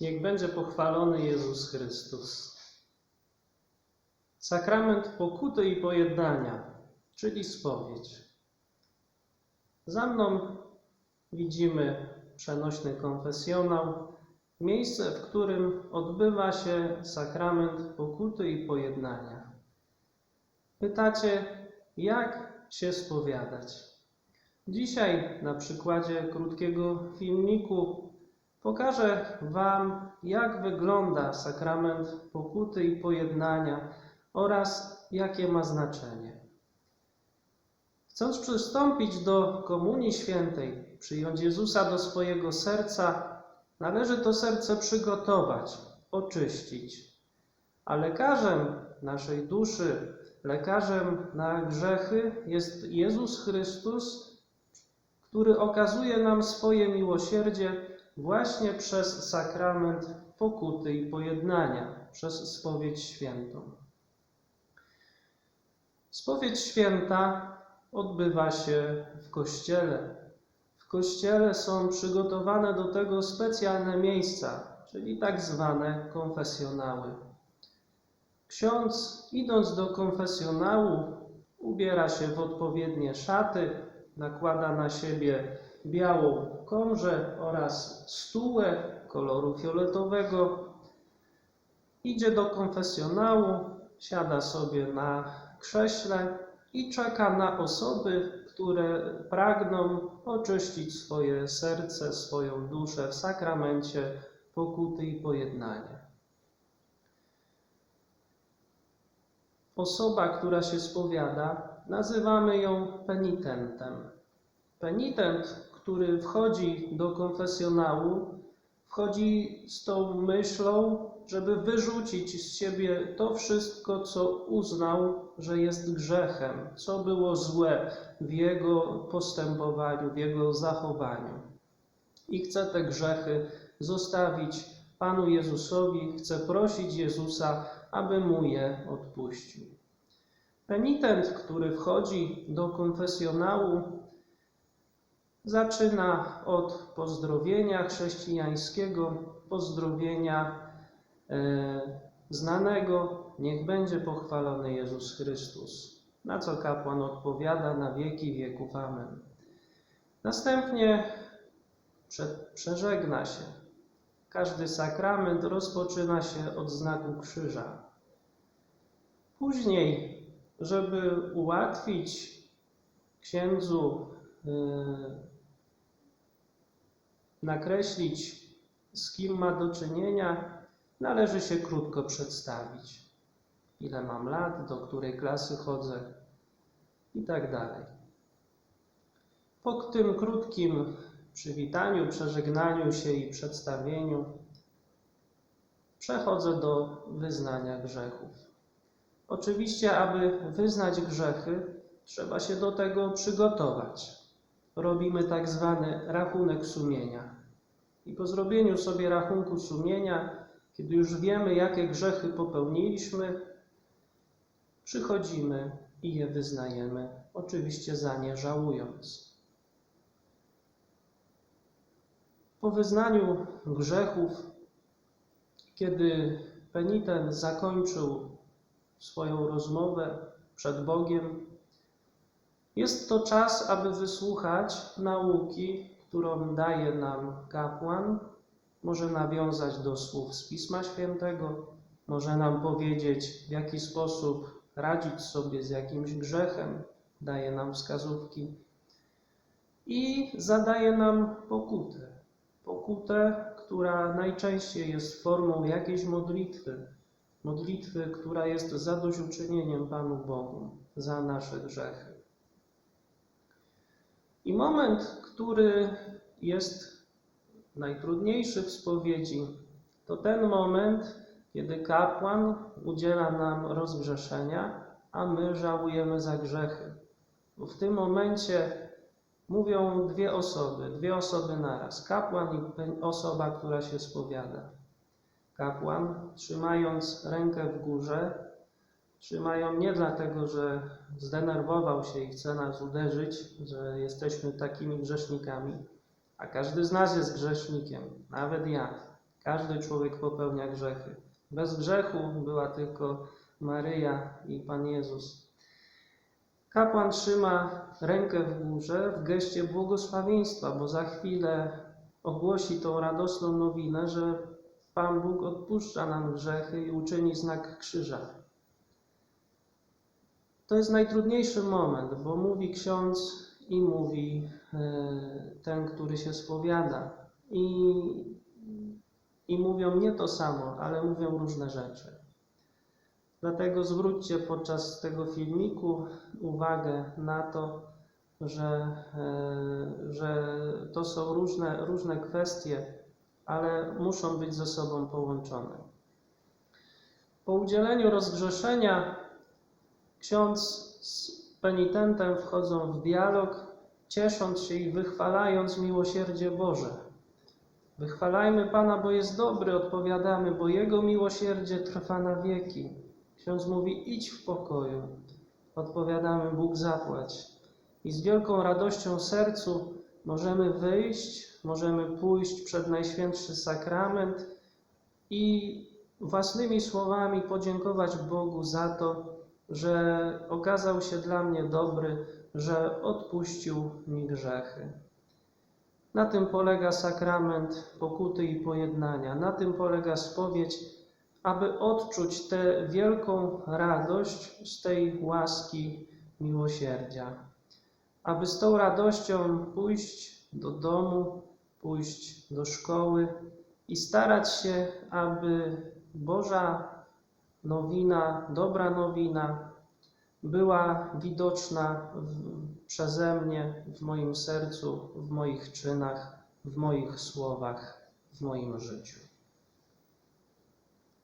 Niech będzie pochwalony Jezus Chrystus. Sakrament pokuty i pojednania, czyli spowiedź. Za mną widzimy przenośny konfesjonał, miejsce, w którym odbywa się sakrament pokuty i pojednania. Pytacie, jak się spowiadać? Dzisiaj na przykładzie krótkiego filmiku pokażę Wam, jak wygląda sakrament pokuty i pojednania oraz jakie ma znaczenie. Chcąc przystąpić do Komunii Świętej, przyjąć Jezusa do swojego serca, należy to serce przygotować, oczyścić. A lekarzem naszej duszy, lekarzem na grzechy jest Jezus Chrystus, który okazuje nam swoje miłosierdzie właśnie przez sakrament pokuty i pojednania, przez spowiedź świętą. Spowiedź święta odbywa się w kościele. W kościele są przygotowane do tego specjalne miejsca, czyli tak zwane konfesjonały. Ksiądz, idąc do konfesjonału, ubiera się w odpowiednie szaty, nakłada na siebie białą komrzę oraz stułę koloru fioletowego. Idzie do konfesjonału, siada sobie na krześle i czeka na osoby, które pragną oczyścić swoje serce, swoją duszę w sakramencie pokuty i pojednania. Osoba, która się spowiada, nazywamy ją penitentem. Penitent, który wchodzi do konfesjonału, wchodzi z tą myślą, żeby wyrzucić z siebie to wszystko, co uznał, że jest grzechem, co było złe w jego postępowaniu, w jego zachowaniu. I chce te grzechy zostawić Panu Jezusowi, chce prosić Jezusa, aby mu je odpuścił. Penitent, który wchodzi do konfesjonału, zaczyna od pozdrowienia chrześcijańskiego, pozdrowienia e, znanego, niech będzie pochwalony Jezus Chrystus. Na co kapłan odpowiada na wieki wieków Amen. Następnie prze, przeżegna się. Każdy sakrament rozpoczyna się od znaku krzyża. Później, żeby ułatwić księdzu yy, nakreślić, z kim ma do czynienia, należy się krótko przedstawić. Ile mam lat, do której klasy chodzę i tak dalej. Po tym krótkim przywitaniu, przeżegnaniu się i przedstawieniu przechodzę do wyznania grzechów. Oczywiście, aby wyznać grzechy, trzeba się do tego przygotować. Robimy tak zwany rachunek sumienia. I po zrobieniu sobie rachunku sumienia, kiedy już wiemy, jakie grzechy popełniliśmy, przychodzimy i je wyznajemy, oczywiście za nie żałując. Po wyznaniu grzechów, kiedy penitent zakończył swoją rozmowę przed Bogiem, jest to czas, aby wysłuchać nauki, którą daje nam kapłan. Może nawiązać do słów z Pisma Świętego, może nam powiedzieć, w jaki sposób radzić sobie z jakimś grzechem, daje nam wskazówki i zadaje nam pokutę. Pokutę, która najczęściej jest formą jakiejś modlitwy, modlitwy, która jest zadośćuczynieniem Panu Bogu za nasze grzechy. I moment, który jest najtrudniejszy w spowiedzi, to ten moment, kiedy kapłan udziela nam rozgrzeszenia, a my żałujemy za grzechy. Bo w tym momencie mówią dwie osoby, dwie osoby naraz: kapłan i osoba, która się spowiada. Kapłan, trzymając rękę w górze, trzymają nie dlatego, że zdenerwował się i chce nas uderzyć, że jesteśmy takimi grzesznikami, a każdy z nas jest grzesznikiem, nawet ja. Każdy człowiek popełnia grzechy. Bez grzechu była tylko Maryja i Pan Jezus. Kapłan trzyma rękę w górze w geście błogosławieństwa, bo za chwilę ogłosi tą radosną nowinę, że Pan Bóg odpuszcza nam grzechy i uczyni znak krzyża. To jest najtrudniejszy moment, bo mówi ksiądz i mówi e, ten, który się spowiada. I, I mówią nie to samo, ale mówią różne rzeczy. Dlatego zwróćcie podczas tego filmiku uwagę na to, że, e, że to są różne, różne kwestie, ale muszą być ze sobą połączone. Po udzieleniu rozgrzeszenia ksiądz z penitentem wchodzą w dialog, ciesząc się i wychwalając miłosierdzie Boże. Wychwalajmy Pana, bo jest dobry, odpowiadamy, bo Jego miłosierdzie trwa na wieki. Ksiądz mówi: idź w pokoju. Odpowiadamy: Bóg zapłać. I z wielką radością sercu możemy wyjść, możemy pójść przed Najświętszy Sakrament i własnymi słowami podziękować Bogu za to, że okazał się dla mnie dobry, że odpuścił mi grzechy. Na tym polega sakrament pokuty i pojednania. Na tym polega spowiedź, aby odczuć tę wielką radość z tej łaski miłosierdzia. Aby z tą radością pójść do domu, pójść do szkoły i starać się, aby Boża nowina, dobra nowina była widoczna w, przeze mnie w moim sercu, w moich czynach, w moich słowach, w moim życiu.